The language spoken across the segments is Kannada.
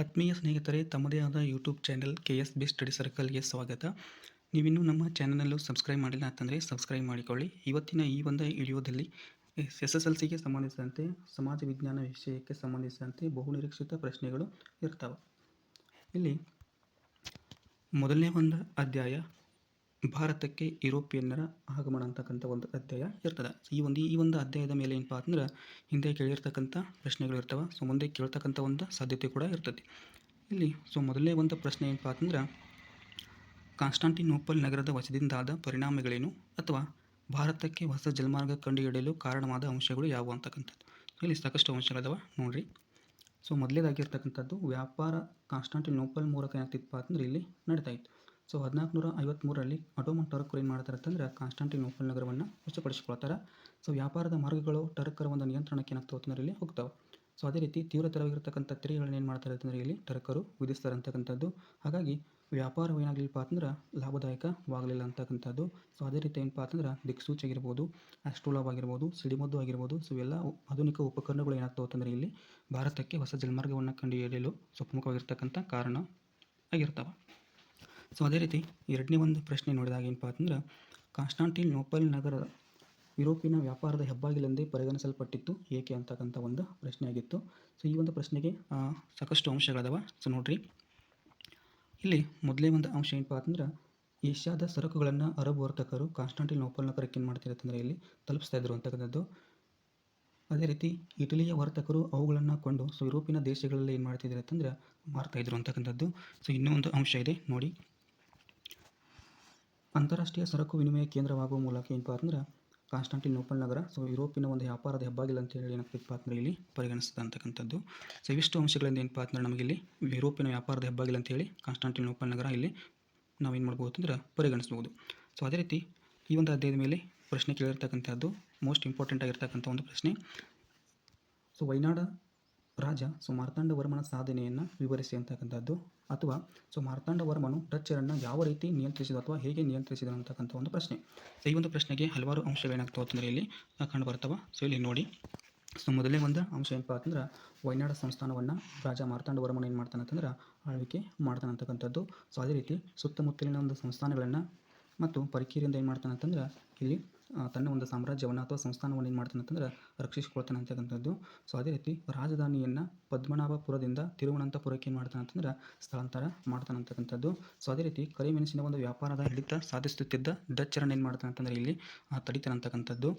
ಆತ್ಮೀಯ ಸ್ನೇಹಿತರೆ, ತಮ್ಮದೇ ಆದ YouTube channel K S B study ಸರ್ಕಲ್ಗೆ ಸ್ವಾಗತ. ನೀವಿನ್ನೂ ನಮ್ಮ ಚಾನಲಲ್ಲೂ ಸಬ್ಸ್ಕ್ರೈಬ್ ಮಾಡಿಲ್ಲ ಅಂತಂದರೆ ಸಬ್ಸ್ಕ್ರೈಬ್ ಮಾಡಿಕೊಳ್ಳಿ. ಇವತ್ತಿನ ಈ ಒಂದು ವಿಡಿಯೋದಲ್ಲಿ ಎಸ್ ಎಸ್ ಎಲ್ ಸಿಗೆ ಸಂಬಂಧಿಸಿದಂತೆ, ಸಮಾಜ ವಿಜ್ಞಾನ ವಿಷಯಕ್ಕೆ ಸಂಬಂಧಿಸಿದಂತೆ ಬಹುನಿರೀಕ್ಷಿತ ಪ್ರಶ್ನೆಗಳು ಇರ್ತವೆ. ಇಲ್ಲಿ ಮೊದಲನೇ ಒಂದು ಅಧ್ಯಾಯ ಭಾರತಕ್ಕೆ ಯುರೋಪಿಯನ್ನರ ಆಗಮನ ಅಂತಕ್ಕಂಥ ಒಂದು ಅಧ್ಯಾಯ ಇರ್ತದೆ. ಈ ಒಂದು ಈ ಒಂದು ಅಧ್ಯಾಯದ ಮೇಲೆ ಏನಪ್ಪ ಅಂದ್ರೆ ಹಿಂದೆ ಕೇಳಿರ್ತಕ್ಕಂಥ ಪ್ರಶ್ನೆಗಳು ಇರ್ತವೆ. ಸೊ, ಮುಂದೆ ಕೇಳ್ತಕ್ಕಂಥ ಒಂದು ಸಾಧ್ಯತೆ ಕೂಡ ಇರ್ತದೆ. ಇಲ್ಲಿ, ಸೊ, ಮೊದಲನೇ ಒಂದು ಪ್ರಶ್ನೆ ಏನಪ್ಪ ಅಂತಂದ್ರೆ, ಕಾನ್ಸ್ಟಾಂಟಿನೋಪಲ್ ನಗರದ ವಶದಿಂದಾದ ಪರಿಣಾಮಗಳೇನು? ಅಥವಾ ಭಾರತಕ್ಕೆ ಹೊಸ ಜಲಮಾರ್ಗ ಕಂಡುಹಿಡಿಯಲು ಕಾರಣವಾದ ಅಂಶಗಳು ಯಾವುವು ಅಂತಕ್ಕಂಥದ್ದು? ಇಲ್ಲಿ ಸಾಕಷ್ಟು ಅಂಶಗಳದಾವ, ನೋಡ್ರಿ. ಸೊ ಮೊದಲೇದಾಗಿರ್ತಕ್ಕಂಥದ್ದು ವ್ಯಾಪಾರ ಕಾನ್ಸ್ಟಾಂಟಿನೋಪಲ್ ಮೂಲಕ ಏನಾಗ್ತಿತ್ತಪ್ಪ ಅಂದ್ರೆ ಇಲ್ಲಿ ನಡೀತಾ ಇತ್ತು. ಸೊ ಹದಿನಾಲ್ಕು ನೂರ ಐವತ್ತ್ಮೂರರಲ್ಲಿ ಅಟೋಮನ್ ಟರ್ಕರು ಏನು ಮಾಡ್ತಾರೆ ಅಂತಂದ್ರೆ ಕಾನ್ಸ್ಟಾಂಟಿನೋಪಲ್ ನಗರವನ್ನು ವಶಪಡಿಸಿಕೊಳ್ತಾರೆ. ಸೊ ವ್ಯಾಪಾರದ ಮಾರ್ಗಗಳು ಟರ್ಕರ ಒಂದು ನಿಯಂತ್ರಣಕ್ಕೆ ಏನಾಗ್ತವೆ ಅಂತಂದರೆ ಇಲ್ಲಿ ಹೋಗ್ತಾವೆ. ಸೊ ಅದೇ ರೀತಿ ತೀವ್ರತರವಾಗಿರ್ತಕ್ಕಂಥ ತೆರಿಗೆಗಳನ್ನ ಏನು ಮಾಡ್ತಾರೆ ಅಂತಂದರೆ ಇಲ್ಲಿ ಟರ್ಕರು ವಿಧಿಸ್ತಾರೆ ಅಂತಕ್ಕಂಥದ್ದು. ಹಾಗಾಗಿ ವ್ಯಾಪಾರ ಏನಾಗಲಿಲ್ಲಪ್ಪ ಅಂತಂದ್ರೆ ಲಾಭದಾಯಕವಾಗಲಿಲ್ಲ ಅಂತಕ್ಕಂಥದ್ದು. ಸೊ ಅದೇ ರೀತಿ ಏನಪ್ಪ ಅಂತಂದ್ರೆ ದಿಕ್ಸೂಚಿ ಆಗಿರ್ಬೋದು ಅಸ್ಟೋಲವಾಗಿರ್ಬೋದು ಸಿಡಿಮದ್ದು ಆಗಿರ್ಬೋದು, ಸೊ ಎಲ್ಲ ಆಧುನಿಕ ಉಪಕರಣಗಳು ಏನಾಗ್ತವೆ ಅಂತಂದರೆ ಇಲ್ಲಿ ಭಾರತಕ್ಕೆ ಹೊಸ ಜಲಮಾರ್ಗವನ್ನು ಕಂಡುಹಿಡಿಯಲು ಸೊ ಪ್ರಮುಖವಾಗಿರ್ತಕ್ಕಂಥ ಕಾರಣ ಆಗಿರ್ತವೆ. ಸೊ ಅದೇ ರೀತಿ ಎರಡನೇ ಒಂದು ಪ್ರಶ್ನೆ ನೋಡಿದಾಗ ಏನಪ್ಪ ಅಂತಂದ್ರೆ, ಕಾನ್ಸ್ಟಾಂಟಿನ್ ನೋಪಲ್ ನಗರ ಯುರೋಪಿನ ವ್ಯಾಪಾರದ ಹೆಬ್ಬಾಗಿಲೆಂದೇ ಪರಿಗಣಿಸಲ್ಪಟ್ಟಿತ್ತು. ಏಕೆ ಅಂತಕ್ಕಂಥ ಒಂದು ಪ್ರಶ್ನೆ ಆಗಿತ್ತು. ಸೊ ಈ ಒಂದು ಪ್ರಶ್ನೆಗೆ ಸಾಕಷ್ಟು ಅಂಶಗಳದಾವ. ಸೊ ನೋಡ್ರಿ. ಇಲ್ಲಿ ಮೊದಲೇ ಒಂದು ಅಂಶ ಏನಪ್ಪ ಅಂತಂದ್ರೆ, ಏಷ್ಯಾದ ಸರಕುಗಳನ್ನು ಅರಬ್ ವರ್ತಕರು ಕಾನ್ಸ್ಟಾಂಟಿನ್ ನೋಪಲ್ ನಗರಕ್ಕೆ ಏನು ಮಾಡ್ತಾರೆ ಅಂತಂದರೆ ಇಲ್ಲಿ ತಲುಪಿಸ್ತಾ ಇದ್ರು ಅಂತಕ್ಕಂಥದ್ದು. ಅದೇ ರೀತಿ ಇಟಲಿಯ ವರ್ತಕರು ಅವುಗಳನ್ನು ಕೊಂಡು, ಸೊ, ಯುರೋಪಿನ ದೇಶಗಳಲ್ಲಿ ಏನು ಮಾಡ್ತಿದ್ದಾರೆ ಅಂತಂದ್ರೆ ಮಾರ್ತಾ ಇದ್ರು ಅಂತಕ್ಕಂಥದ್ದು. ಸೊ ಇನ್ನೂ ಒಂದು ಅಂಶ ಇದೆ. ನೋಡಿ. ಅಂತಾರಾಷ್ಟ್ರೀಯ ಸರಕು ವಿನಿಮಯ ಕೇಂದ್ರವಾಗುವ ಮೂಲಕ ಏನಪ್ಪಾ ಅಂದ್ರೆ ಓಪನ್ ನಗರ, ಸೊ ಯುರೋಪಿನ ಒಂದು ವ್ಯಾಪಾರದ ಹೆಬ್ಬಾಗಿಲ್ಲ ಅಂತ ಹೇಳಿ ಇಪ್ಪ ಅಂದ್ರೆ ಇಲ್ಲಿ ಪರಿಗಣಿಸ್ತದೆ ಅಂತಕ್ಕಂಥದ್ದು ಸೊ ಇವಿಷ್ಟು ಅಂಶಗಳಿಂದ ಏನಪ್ಪ ಅಂದ್ರೆ ನಮಗೆ ಇಲ್ಲಿ ಯುರೋಪಿನ ವ್ಯಾಪಾರದ ಹೆಬ್ಬಾಗಿಲು ಅಂತೇಳಿ ಕಾನ್ಸ್ಟಾಂಟಿನೋಪಲ್ ನಗರ ಇಲ್ಲಿ ನಾವೇನು ಮಾಡ್ಬೋದು ಅಂದ್ರೆ ಪರಿಗಣಿಸ್ಬೋದು. ಸೊ ಅದೇ ರೀತಿ ಈ ಒಂದು ಅಧ್ಯಾಯದ ಮೇಲೆ ಪ್ರಶ್ನೆ ಕೇಳಿರ್ತಕ್ಕಂಥದ್ದು ಮೋಸ್ಟ್ ಇಂಪಾರ್ಟೆಂಟ್ ಆಗಿರ್ತಕ್ಕಂಥ ಒಂದು ಪ್ರಶ್ನೆ. ಸೊ ವೈನಾಡ ರಾಜ ಸೊ ಮಾರ್ತಾಂಡವರ್ಮನ ಸಾಧನೆಯನ್ನು ವಿವರಿಸಿ ಅಂತಕ್ಕಂಥದ್ದು ಅಥವಾ ಸೊ ಮಾರ್ತಾಂಡವರ್ಮನು ಡಚ್ಚರನ್ನು ಯಾವ ರೀತಿ ನಿಯಂತ್ರಿಸಿದ ಅಥವಾ ಹೇಗೆ ನಿಯಂತ್ರಿಸಿದ ಅಂತಕ್ಕಂಥ ಒಂದು ಪ್ರಶ್ನೆ. ಸೊ, ಈ ಒಂದು ಪ್ರಶ್ನೆಗೆ ಹಲವಾರು ಅಂಶಗಳೇನಾಗ್ತವೆ ಅಂತಂದರೆ ಇಲ್ಲಿ ಕಂಡು ಬರ್ತವೆ ಸೊ, ಇಲ್ಲಿ ನೋಡಿ. ಸೊ ಮೊದಲೇ ಒಂದು ಅಂಶ ಏನಪ್ಪ ಅಂತಂದ್ರೆ ವೈನಾಡ ಸಂಸ್ಥಾನವನ್ನು ರಾಜ ಮಾರ್ತಾಂಡವರ್ಮನ ಏನು ಮಾಡ್ತಾನೆ ಅಂತಂದ್ರೆ ಆಳ್ವಿಕೆ ಮಾಡ್ತಾನೆ ಅಂತಕ್ಕಂಥದ್ದು. ಸೊ, ಅದೇ ರೀತಿ ಸುತ್ತಮುತ್ತಲಿನ ಒಂದು ಸಂಸ್ಥಾನಗಳನ್ನು ಮತ್ತು ಪರಿಕೀರಿಂದ ಏನು ಮಾಡ್ತಾನೆ ಅಂತಂದ್ರೆ ಇಲ್ಲಿ ತನ್ನ ಒಂದು ಸಾಮ್ರಾಜ್ಯವನ್ನು ಅಥವಾ ಸಂಸ್ಥಾನವನ್ನು ಏನು ಮಾಡ್ತಾನೆ ಅಂತಂದ್ರೆ ರಕ್ಷಿಸಿಕೊಳ್ತಾನೆ ಅಂತಕ್ಕಂಥದ್ದು. ಸೊ ಅದೇ ರೀತಿ ರಾಜಧಾನಿಯನ್ನು ಪದ್ಮನಾಭಪುರದಿಂದ ತಿರುವನಂತಪುರಕ್ಕೆ ಏನು ಮಾಡ್ತಾನೆ ಅಂತಂದ್ರೆ ಸ್ಥಳಾಂತರ ಮಾಡ್ತಾನೆ ಅಂತಕ್ಕಂಥದ್ದು. ಸೊ ಅದೇ ರೀತಿ ಕರಿಮೆಣಸಿನ ಒಂದು ವ್ಯಾಪಾರದ ಹಿಡಿತ ಸಾಧಿಸುತ್ತಿದ್ದ ಡಚ್ಚರನ್ನು ಏನು ಮಾಡ್ತಾನೆ ಅಂತಂದ್ರೆ ಇಲ್ಲಿ ತಡಿತಾನೆ ಅಂತಕ್ಕಂಥದ್ದು.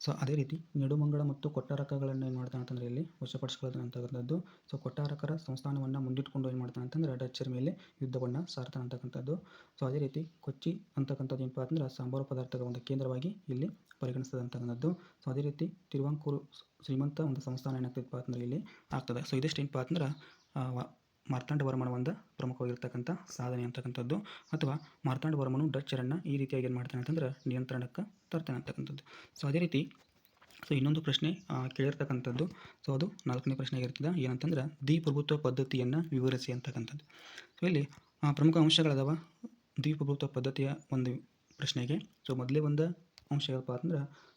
ಸೊ ಅದೇ ರೀತಿ ನೆಡುಮಂಗಳ ಮತ್ತು ಕೊಟ್ಟಾರಕಗಳನ್ನು ಏನು ಮಾಡ್ತಾನೆ ಅಂತಂದರೆ ಇಲ್ಲಿ ವಶಪಡಿಸ್ಕೊಳ್ತಾನೆ ಅಂತಕ್ಕಂಥದ್ದು ಸೊ ಕೊಟ್ಟಾರಕರ ಸಂಸ್ಥಾನವನ್ನು ಮುಂದಿಟ್ಕೊಂಡು ಏನು ಮಾಡ್ತಾನೆ ಅಂತಂದ್ರೆ ಡಚ್ಚರ ಮೇಲೆ ಯುದ್ಧವನ್ನು ಸಾರ್ತಾನೆ ಅಂತಕ್ಕಂಥದ್ದು. ಸೊ ಅದೇ ರೀತಿ ಕೊಚ್ಚಿ ಅಂತಕ್ಕಂಥದ್ದು ಏನಪ್ಪ ಅಂತಂದ್ರೆ ಸಾಂಬಾರು ಪದಾರ್ಥದ ಒಂದು ಕೇಂದ್ರವಾಗಿ ಇಲ್ಲಿ ಪರಿಗಣಿಸ್ತದೆ ಅಂತಕ್ಕಂಥದ್ದು. ಸೊ ಅದೇ ರೀತಿ ತಿರುವಂಕೂರು ಶ್ರೀಮಂತ ಒಂದು ಸಂಸ್ಥಾನ ಏನಾಗ್ತದಪ್ಪ ಅಂತಂದ್ರೆ ಇಲ್ಲಿ ಆಗ್ತದೆ. ಸೊ ಇದಿಷ್ಟು ಏನಪ್ಪ ಅಂತಂದ್ರೆ ಆ, ವರ್ಮನ ಒಂದು ಪ್ರಮುಖವಾಗಿರ್ತಕ್ಕಂಥ ಸಾಧನೆ ಅಂತಕ್ಕಂಥದ್ದು. ಅಥವಾ ಮಾರ್ತಾಂಡ ವರ್ಮನು ಡಚ್ಚರನ್ನು ಈ ರೀತಿಯಾಗಿ ಏನು ಮಾಡ್ತಾನೆ ಅಂತಂದ್ರೆ ನಿಯಂತ್ರಣಕ್ಕೆ ತರ್ತಾನೆ ಅಂತಕ್ಕಂಥದ್ದು. ಸೊ ಅದೇ ರೀತಿ ಸೊ ಇನ್ನೊಂದು ಪ್ರಶ್ನೆ ಕೇಳಿರ್ತಕ್ಕಂಥದ್ದು. ಸೊ ಅದು ನಾಲ್ಕನೇ ಪ್ರಶ್ನೆ ಆಗಿರ್ತದೆ. ಏನಂತಂದ್ರೆ ದ್ವಿಪ್ರಭುತ್ವ ಪದ್ಧತಿಯನ್ನು ವಿವರಿಸಿ ಅಂತಕ್ಕಂಥದ್ದು. ಸೊ ಇಲ್ಲಿ ಪ್ರಮುಖ ಅಂಶಗಳದಾವ ದ್ವಿಪ್ರಭುತ್ವ ಪದ್ಧತಿಯ ಒಂದು ಪ್ರಶ್ನೆಗೆ. ಸೊ ಮೊದಲೇ ಒಂದು ಅಂಶ ಏನಪ್ಪ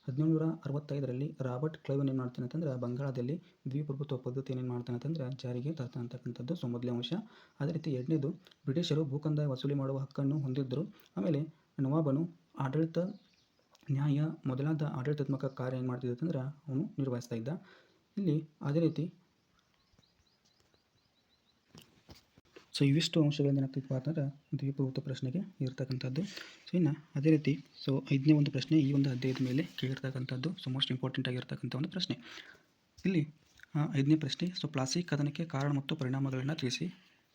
ಹದಿನೇಳುನೂರ ಅರವತ್ತೈದರಲ್ಲಿ ರಾಬರ್ಟ್ ಕ್ಲೈವನ್ ಏನು ಮಾಡ್ತಾನೆ ಅಂತಂದ್ರೆ, ಬಂಗಾಳದಲ್ಲಿ ದ್ವಿಪ್ರಭುತ್ವ ಪದ್ಧತಿಯನ್ನು ಏನು ಮಾಡ್ತಾನೆ ಅಂತಂದ್ರೆ, ಜಾರಿಗೆ ತರ್ತಾನೆ ಸೊ ಮೊದಲನೇ ಅಂಶ ಅದೇ ರೀತಿ ಎರಡನೇದು, ಬ್ರಿಟಿಷರು ಭೂಕಂದಾಯ ವಸೂಲಿ ಮಾಡುವ ಹಕ್ಕನ್ನು ಹೊಂದಿದ್ದರು ಆಮೇಲೆ ನವಾಬನು ಆಡಳಿತ ನ್ಯಾಯ ಮೊದಲಾದ ಆಡಳಿತಾತ್ಮಕ ಕಾರ್ಯ ಏನು ಮಾಡ್ತಿದ್ದ ಅಂತಂದ್ರೆ, ಅವನು ನಿರ್ವಹಿಸ್ತಾ ಇದ್ದ. ಇಲ್ಲಿ ಅದೇ ರೀತಿ ಸೊ ಇವಿಷ್ಟು ಅಂಶಗಳಿಂದ ಏನಾಗ್ತಿತ್ತು ಅಂತಂದ್ರೆ ದ್ವಿಪ್ರಭುತ್ವ ಪ್ರಶ್ನೆಗೆ ಇರ್ತಕ್ಕಂಥದ್ದು ಸೊ ಇನ್ನು ಅದೇ ರೀತಿ ಸೊ ಐದನೇ ಒಂದು ಪ್ರಶ್ನೆ ಈ ಒಂದು ಅಧ್ಯಾಯದ ಮೇಲೆ ಕೇಳಿರ್ತಕ್ಕಂಥದ್ದು ಸೊ ಮೋಸ್ಟ್ ಇಂಪಾರ್ಟೆಂಟ್ ಆಗಿರ್ತಕ್ಕಂಥ ಒಂದು ಪ್ರಶ್ನೆ. ಇಲ್ಲಿ ಐದನೇ ಪ್ರಶ್ನೆ ಸೊ ಪ್ಲಾಸ್ಟಿಕ್ ಕದನಕ್ಕೆ ಕಾರಣ ಮತ್ತು ಪರಿಣಾಮಗಳನ್ನು ತಿಳಿಸಿ.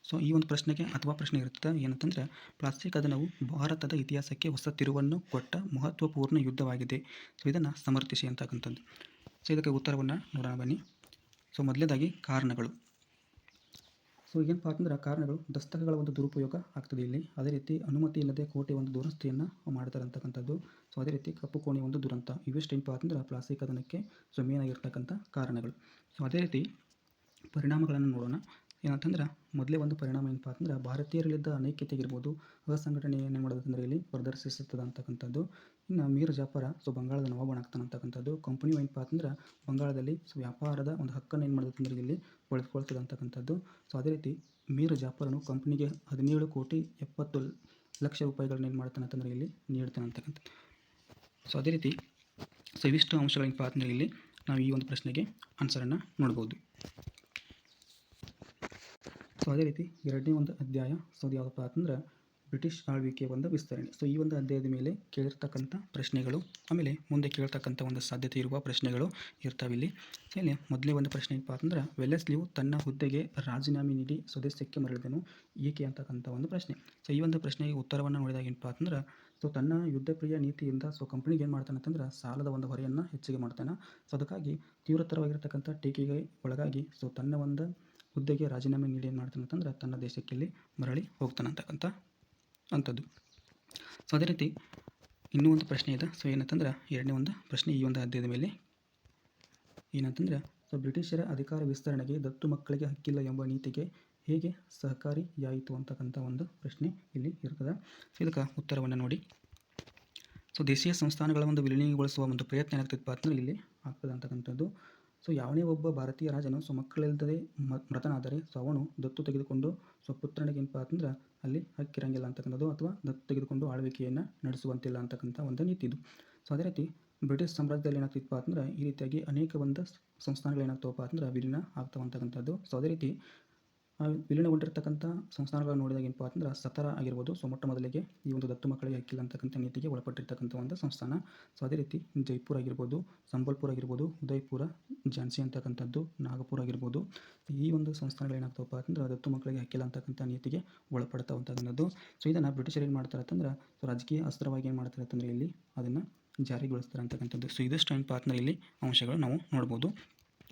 ಸೊ ಈ ಒಂದು ಪ್ರಶ್ನೆಗೆ ಅಥವಾ ಪ್ರಶ್ನೆ ಇರುತ್ತೆ ಏನಂತಂದರೆ ಪ್ಲಾಸ್ಟಿಕ್ ಕದನವು ಭಾರತದ ಇತಿಹಾಸಕ್ಕೆ ಹೊಸ ತಿರುವನ್ನು ಕೊಟ್ಟ ಮಹತ್ವಪೂರ್ಣ ಯುದ್ಧವಾಗಿದೆ. ಸೊ ಇದನ್ನು ಸಮರ್ಥಿಸಿ ಅಂತಕ್ಕಂಥದ್ದು. ಸೊ ಇದಕ್ಕೆ ಉತ್ತರವನ್ನು ನೋಡೋಣ ಬನ್ನಿ. ಸೊ ಮೊದಲನೇದಾಗಿ ಕಾರಣಗಳು. ಸೊ ಏನಪ್ಪ ಅಂತಂದ್ರೆ ಕಾರಣಗಳು? ದಸ್ತಕಗಳ ಒಂದು ದುರುಪಯೋಗ ಆಗ್ತದೆ ಇಲ್ಲಿ. ಅದೇ ರೀತಿ ಅನುಮತಿ ಇಲ್ಲದೆ ಕೋಟೆ ಒಂದು ದುರಸ್ತಿಯನ್ನು ಮಾಡ್ತಾರೆ ಅಂತಕ್ಕಂಥದ್ದು ಸೊ ಅದೇ ರೀತಿ ಕಪ್ಪು ಕೋಣೆ ಒಂದು ದುರಂತ. ಇವೆಷ್ಟು ಏನಪ್ಪ ಅಂತಂದ್ರೆ ಪ್ಲಾಸ್ಟಿಕ್ ಅದನಕ್ಕೆ ಸೊ ಮೇನ್ ಆಗಿರ್ತಕ್ಕಂಥ ಕಾರಣಗಳು. ಸೊ ಅದೇ ರೀತಿ ಪರಿಣಾಮಗಳನ್ನು ನೋಡೋಣ. ಏನಂತಂದ್ರೆ, ಮೊದಲೇ ಒಂದು ಪರಿಣಾಮ ಏನಪ್ಪ ಅಂತಂದ್ರೆ, ಭಾರತೀಯರಲ್ಲಿದ್ದ ಅನೈಕ್ಯತೆಗಿರ್ಬೋದು ಅಸಂಘಟನೆ ಏನು ಮಾಡೋದಂದ್ರೆ ಇಲ್ಲಿ ಪ್ರದರ್ಶಿಸುತ್ತದೆ ಅಂತಕ್ಕಂಥದ್ದು. ಇನ್ನು ಮೀರ್ ಜಾಫರ, ಸೊ ಬಂಗಾಳದ ನವಾಬನಾಗ್ತಾನೆ ಅಂತಕ್ಕಂಥದ್ದು. ಕಂಪನಿ ಏನಪ್ಪ ಅಂತಂದ್ರೆ, ಬಂಗಾಳದಲ್ಲಿ ಸೊ ವ್ಯಾಪಾರದ ಒಂದು ಹಕ್ಕನ್ನು ಏನು ಮಾಡೋದಂದ್ರೆ ಇಲ್ಲಿ ಬಳಸ್ಕೊಳ್ತದೆ ಅಂತಕ್ಕಂಥದ್ದು. ಸೊ ಅದೇ ರೀತಿ ಮೀರ್ ಜಾಫರನು ಕಂಪ್ನಿಗೆ ಹದಿನೇಳು ಕೋಟಿ ಎಪ್ಪತ್ತು ಲಕ್ಷ ರೂಪಾಯಿಗಳನ್ನ ಏನು ಮಾಡ್ತಾನೆ ಅಂತಂದ್ರೆ ಇಲ್ಲಿ ನೀಡ್ತಾನೆ ಅಂತಕ್ಕಂಥದ್ದು. ಸೊ ಅದೇ ರೀತಿ ಸೊ ಇವಿಷ್ಟು ಅಂಶಗಳೇನಪ್ಪ ಅಂತಂದ್ರೆ ಇಲ್ಲಿ ನಾವು ಈ ಒಂದು ಪ್ರಶ್ನೆಗೆ ಆನ್ಸರನ್ನು ನೋಡ್ಬೋದು. ಸೊ ಅದೇ ರೀತಿ ಎರಡನೇ ಒಂದು ಅಧ್ಯಾಯ, ಸೊ ಅದು ಯಾವುದಪ್ಪ ಅಂತಂದ್ರೆ ಬ್ರಿಟಿಷ್ ಆಳ್ವಿಕೆಯ ಒಂದು ವಿಸ್ತರಣೆ. ಸೊ ಈ ಒಂದು ಅಧ್ಯಾಯದ ಮೇಲೆ ಕೇಳಿರ್ತಕ್ಕಂಥ ಪ್ರಶ್ನೆಗಳು, ಆಮೇಲೆ ಮುಂದೆ ಕೇಳ್ತಕ್ಕಂಥ ಒಂದು ಸಾಧ್ಯತೆ ಇರುವ ಪ್ರಶ್ನೆಗಳು ಇರ್ತಾವೆ ಇಲ್ಲಿ ಸೊ ಇಲ್ಲಿ ಮೊದಲೇ ಒಂದು ಪ್ರಶ್ನೆ ಏನಪ್ಪ ಅಂತಂದ್ರೆ ವೆಲೆಸ್ಲಿಯು ತನ್ನ ಹುದ್ದೆಗೆ ರಾಜೀನಾಮೆ ನೀಡಿ ಸ್ವದೇಶಕ್ಕೆ ಮರಳಿದನು, ಏಕೆ ಅಂತಕ್ಕಂಥ ಒಂದು ಪ್ರಶ್ನೆ. ಸೊ ಈ ಒಂದು ಪ್ರಶ್ನೆಗೆ ಉತ್ತರವನ್ನು ನೋಡಿದಾಗ ಏನಪ್ಪ ಅಂತಂದ್ರೆ, ಸೊ ತನ್ನ ಯುದ್ಧಪ್ರಿಯ ನೀತಿಯಿಂದ ಸೊ ಕಂಪ್ನಿಗೆ ಏನು ಮಾಡ್ತಾನೆ ಅಂತಂದ್ರೆ, ಸಾಲದ ಒಂದು ಹೊರೆಯನ್ನು ಹೆಚ್ಚಿಗೆ ಮಾಡ್ತಾನೆ. ಸೊ ಅದಕ್ಕಾಗಿ ತೀವ್ರತರವಾಗಿರ್ತಕ್ಕಂಥ ಟೀಕೆಗೆ ಒಳಗಾಗಿ, ಸೊ ತನ್ನ ಒಂದು ಹುದ್ದೆಗೆ ರಾಜೀನಾಮೆ ನೀಡಿ ಏನು ಮಾಡ್ತಾನೆ ಅಂತಂದ್ರೆ ತನ್ನ ದೇಶಕ್ಕೆ ಇಲ್ಲಿ ಮರಳಿ ಹೋಗ್ತಾನೆ ಅಂತಕ್ಕಂಥ ಅಂಥದ್ದು. ಸೊ ಅದೇ ರೀತಿ ಇನ್ನೂ ಒಂದು ಪ್ರಶ್ನೆ ಇದೆ. ಸೊ ಏನಂತಂದ್ರೆ ಎರಡನೇ ಒಂದು ಪ್ರಶ್ನೆ ಈ ಒಂದು ಅಧ್ಯಾಯದ ಮೇಲೆ. ಏನಂತಂದ್ರೆ ಸೊ ಬ್ರಿಟಿಷರ ಅಧಿಕಾರ ವಿಸ್ತರಣೆಗೆ ದತ್ತು ಮಕ್ಕಳಿಗೆ ಹಕ್ಕಿಲ್ಲ ಎಂಬ ನೀತಿಗೆ ಹೇಗೆ ಸಹಕಾರಿಯಾಯಿತು? ಅಂತಕ್ಕಂಥ ಒಂದು ಪ್ರಶ್ನೆ ಇಲ್ಲಿ ಇರ್ತದೆ. ಸೊ ಇದಕ್ಕೆ ಉತ್ತರವನ್ನು ನೋಡಿ. ಸೊ ದೇಶೀಯ ಸಂಸ್ಥಾನಗಳ ಒಂದು ವಿಲೀನಗೊಳಿಸುವ ಒಂದು ಪ್ರಯತ್ನ ಏನಾಗ್ತಿತ್ತು? ಅಂತಂದ್ರೆ ಇಲ್ಲಿ ಆಗ್ತದೆ ಅಂತಕ್ಕಂಥದ್ದು. ಸೊ ಯಾವನೇ ಒಬ್ಬ ಭಾರತೀಯ ರಾಜನು ಸೊ ಮಕ್ಕಳಿಲ್ಲದೆ ಮೃತನಾದರೆ ಸೊ ಅವನು ದತ್ತು ತೆಗೆದುಕೊಂಡು ಸೊ ಪುತ್ರನಿಗೆ ಏನಪ್ಪ ಅಂತಂದ್ರೆ ಅಲ್ಲಿ ಹಕ್ಕಿರಂಗಿಲ್ಲ ಅಂತಕ್ಕಂಥದ್ದು ಅಥವಾ ದತ್ತು ತೆಗೆದುಕೊಂಡು ಆಳ್ವಿಕೆಯನ್ನು ನಡೆಸುವಂತಿಲ್ಲ ಅಂತಕ್ಕಂಥ ಒಂದು ನೀತಿ ಇದು. ಸೊ ಅದೇ ರೀತಿ ಬ್ರಿಟಿಷ್ ಸಾಮ್ರಾಜ್ಯದಲ್ಲಿ ಏನಾಗ್ತಿತ್ತಪ್ಪ ಅಂತಂದ್ರೆ ಈ ರೀತಿಯಾಗಿ ಅನೇಕ ಒಂದು ಸಂಸ್ಥಾನಗಳು ಏನಾಗ್ತವಪ್ಪ ಅಂದ್ರೆ ವಿಲೀನ ಆಗ್ತಾವ ಅಂತಕ್ಕಂಥದ್ದು ಸೊ ಅದೇ ರೀತಿ ವಿಲೀನಗೊಂಡಿರ್ತಕ್ಕಂಥ ಸಂಸ್ಥಾನಗಳನ್ನು ನೋಡಿದಾಗ ಏನಪ್ಪ ಅಂತಂದ್ರೆ ಸತರ ಆಗಿರ್ಬೋದು. ಸೊ ಮೊಟ್ಟ ಮೊದಲಿಗೆ ಈ ಒಂದು ದತ್ತು ಮಕ್ಕಳಿಗೆ ಹಕ್ಕಿಲ್ಲ ಅಂತಕ್ಕಂಥ ನೀತಿಗೆ ಒಳಪಟ್ಟಿರ್ತಕ್ಕಂಥ ಒಂದು ಸಂಸ್ಥಾನ. ಸೊ ಅದೇ ರೀತಿ ಜೈಪುರ ಆಗಿರ್ಬೋದು, ಸಂಬಲ್ಪುರ ಆಗಿರ್ಬೋದು, ಉದಯಪುರ, ಝಾನ್ಸಿ ಅಂತಕ್ಕಂಥದ್ದು, ನಾಗಪುರ ಆಗಿರ್ಬೋದು. ಈ ಒಂದು ಸಂಸ್ಥಾನಗಳು ಏನಾಗ್ತವಪ್ಪ ಅಂತಂದ್ರೆ ದತ್ತು ಮಕ್ಕಳಿಗೆ ಹಕ್ಕಿಲ್ಲ ಅಂತಕ್ಕಂಥ ನೀತಿಗೆ ಒಳಪಡ್ತಾವಂತಕ್ಕಂಥದ್ದು ಸೊ ಇದನ್ನು ಬ್ರಿಟಿಷರು ಏನು ಮಾಡ್ತಾರೆ ಅಂತಂದ್ರೆ, ಸೊ ರಾಜಕೀಯ ಅಸ್ತ್ರವಾಗಿ ಏನು ಮಾಡ್ತಾರೆ ಅಂತಂದ್ರೆ ಇಲ್ಲಿ ಅದನ್ನು ಜಾರಿಗೊಳಿಸ್ತಾರೆ ಅಂತಕ್ಕಂಥದ್ದು. ಸೊ ಇದಷ್ಟು ಏನಪ್ಪ ಅಂತಂದ್ರೆ ಇಲ್ಲಿ ಅಂಶಗಳು ನಾವು ನೋಡ್ಬೋದು.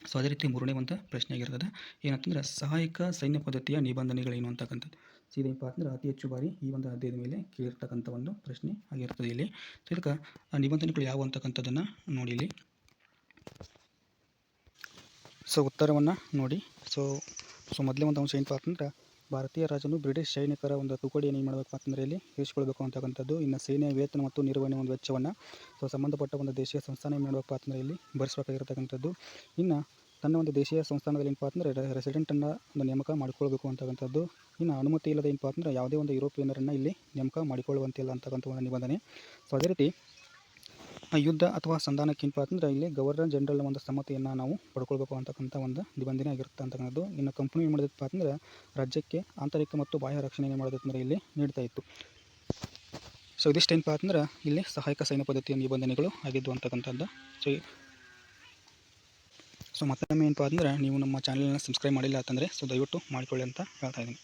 ಸೊ ಅದೇ ರೀತಿ ಮೂರನೇ ಒಂದು ಪ್ರಶ್ನೆ ಆಗಿರ್ತದೆ. ಏನಂತಂದ್ರೆ ಸಹಾಯಕ ಸೈನ್ಯ ಪದ್ಧತಿಯ ನಿಬಂಧನೆಗಳೇನು ಅಂತಕ್ಕಂಥದ್ದು? ಸೊ ಇದೇನಪ್ಪ ಅಂತಂದ್ರೆ ಅತಿ ಹೆಚ್ಚು ಬಾರಿ ಈ ಒಂದು ಅಧ್ಯಾಯದ ಮೇಲೆ ಕೇಳಿರ್ತಕ್ಕಂಥ ಒಂದು ಪ್ರಶ್ನೆ ಆಗಿರ್ತದೆ ಇಲ್ಲಿ. ಸೊ ಇದಕ್ಕೆ, ಆ, ನಿಬಂಧನೆಗಳು ಯಾವುವು ಅಂತಕ್ಕಂಥದ್ದನ್ನು ನೋಡಿ ಇಲ್ಲಿ. ಸೊ ಉತ್ತರವನ್ನು ನೋಡಿ. ಸೊ ಸೊ ಮೊದಲೇ ಒಂದು ಅಂಶ ಏನಪ್ಪ ಅಂತಂದ್ರೆ ಭಾರತೀಯ ರಾಜನು ಬ್ರಿಟಿಷ್ ಸೈನಿಕರ ಒಂದು ತುಕಡಿಯನ್ನು ಏನು ಮಾಡಬೇಕು ಅಂತಂದರೆ ಇಲ್ಲಿ ಇರಿಸಿಕೊಳ್ಬೇಕು ಅಂತಕ್ಕಂಥದ್ದು. ಇನ್ನು ಸೇನೆಯ ವೇತನ ಮತ್ತು ನಿರ್ವಹಣೆ ಒಂದು ವೆಚ್ಚವನ್ನು ಸೊ ಸಂಬಂಧಪಟ್ಟ ಒಂದು ದೇಶೀಯ ಸಂಸ್ಥಾನ ಏನು ಮಾಡಬೇಕು ಅಂತಂದರೆ ಇಲ್ಲಿ ಭರಿಸಬೇಕಾಗಿರ್ತಕ್ಕಂಥದ್ದು. ಇನ್ನು ತನ್ನ ಒಂದು ದೇಶೀಯ ಸಂಸ್ಥಾನದಲ್ಲಿ ಏನಪ್ಪ ಅಂದರೆ ರೆಸಿಡೆಂಟನ್ನು ಒಂದು ನೇಮಕ ಮಾಡಿಕೊಳ್ಬೇಕು ಅಂತಕ್ಕಂಥದ್ದು. ಇನ್ನು ಅನುಮತಿ ಇಲ್ಲದೆ ಏನಪ್ಪ ಅಂದರೆ ಯಾವುದೇ ಒಂದು ಯುರೋಪಿಯನ್ನರನ್ನು ಇಲ್ಲಿ ನೇಮಕ ಮಾಡಿಕೊಳ್ಳುವಂತಿಲ್ಲ ಅಂತಕ್ಕಂಥ ಒಂದು ನಿಬಂಧನೆ. ಸೊ ಅದೇ ರೀತಿ ಯುದ್ಧ ಅಥವಾ ಸಂಧಾನಕ್ಕಿಂತ ಅಂತಂದ್ರೆ ಇಲ್ಲಿ ಗವರ್ನರ್ ಜನರಲ್ ಒಂದು ಸಮ್ಮತಿಯನ್ನು ನಾವು ಪಡ್ಕೊಳ್ಬೇಕು ಅಂತಕ್ಕಂಥ ಒಂದು ನಿಬಂಧನೆ ಆಗಿರುತ್ತೆ ಅಂತಕ್ಕಂಥದ್ದು. ಇನ್ನು ಕಂಪ್ನಿ ಏನು ಮಾಡಿದಪ್ಪ ಅಂದ್ರೆ ರಾಜ್ಯಕ್ಕೆ ಆಂತರಿಕ ಮತ್ತು ಬಾಹ್ಯ ರಕ್ಷಣೆ ಏನು ಮಾಡೋದಂದ್ರೆ ಇಲ್ಲಿ ನೀಡ್ತಾ ಇತ್ತು. ಸೊ ಇದಿಷ್ಟು ಏನಪ್ಪ ಅಂತಂದ್ರೆ ಇಲ್ಲಿ ಸಹಾಯಕ ಸೈನ್ಯ ಪದ್ಧತಿಯ ನಿಬಂಧನೆಗಳು ಆಗಿದ್ದು ಅಂತಕ್ಕಂಥದ್ದು. ಸೊ ಸೊ ಮತ್ತೊಮ್ಮೆ ಏನಪ್ಪ ಅಂದ್ರೆ ನೀವು ನಮ್ಮ ಚಾನಲ್ನ ಸಬ್ಸ್ಕ್ರೈಬ್ ಮಾಡಿಲ್ಲ ಅಂತಂದರೆ ಸೊ ದಯವಿಟ್ಟು ಮಾಡಿಕೊಳ್ಳಿ ಅಂತ ಹೇಳ್ತಾ ಇದ್ದೀನಿ.